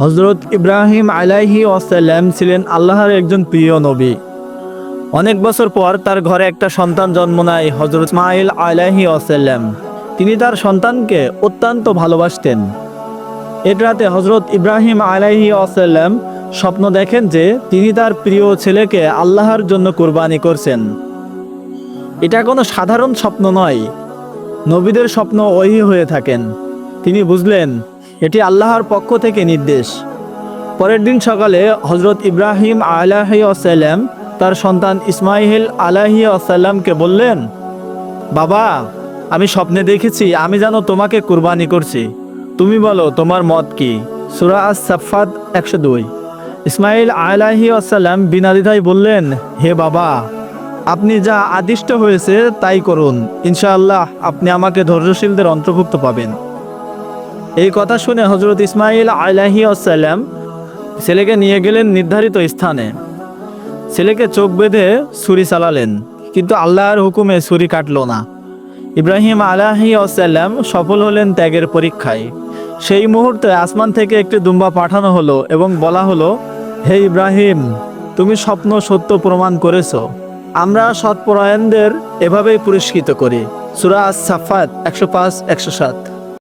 হজরত ইব্রাহিম আলাইহি ওয়াসাল্লাম ছিলেন আল্লাহর একজন প্রিয় নবী। অনেক বছর পর তার ঘরে একটা সন্তান জন্ম নেয় হজরত ইসমাইল আলাইহি ওয়াসাল্লাম। তিনি তার সন্তানকে অত্যন্ত ভালোবাসতেন। এর রাতে হজরত ইব্রাহিম আলাইহি ওয়াসাল্লাম স্বপ্ন দেখেন যে তিনি তার প্রিয় ছেলেকে আল্লাহর জন্য কুরবানি করছেন। এটা কোনো সাধারণ স্বপ্ন নয়। নবীদের স্বপ্ন ওহি হয়ে থাকেন। তিনি বুঝলেন এটি আল্লাহর পক্ষ থেকে নির্দেশ। পরের দিন সকালে হজরত ইব্রাহিম আলাহি আসাল্লাম তার সন্তান ইসমাইল আলাহি আসাল্লামকে বললেন, বাবা, আমি স্বপ্নে দেখেছি, আমি যেন তোমাকে কুরবানি করছি। তুমি বলো, তোমার মত কি? সুরা আস সাফাত একশো দুই। ইসমাইল আলাহি আসাল্লাম বিনাদিধাই বললেন, হে বাবা, আপনি যা আদিষ্ট হয়েছে, তাই করুন। ইনশাআল্লাহ আপনি আমাকে ধৈর্যশীলদের অন্তর্ভুক্ত পাবেন। এই কথা শুনে হজরত ইসমাইল আলাহি আসাল্লাম ছেলেকে নিয়ে গেলেন নির্ধারিত স্থানে। ছেলেকে চোখ বেঁধে ছুরি চালালেন, কিন্তু আল্লাহর হুকুমে ছুরি কাটল না। ইব্রাহিম আলাহি আসাল্লাম সফল হলেন ত্যাগের পরীক্ষায়। সেই মুহূর্তে আসমান থেকে একটি দুম্বা পাঠানো হলো এবং বলা হলো, হে ইব্রাহিম, তুমি স্বপ্ন সত্য প্রমাণ করেছ। আমরা সৎপরায়ণদের এভাবেই পুরস্কৃত করি। সুরা আস সাফাত একশো পাঁচ, একশো সাত।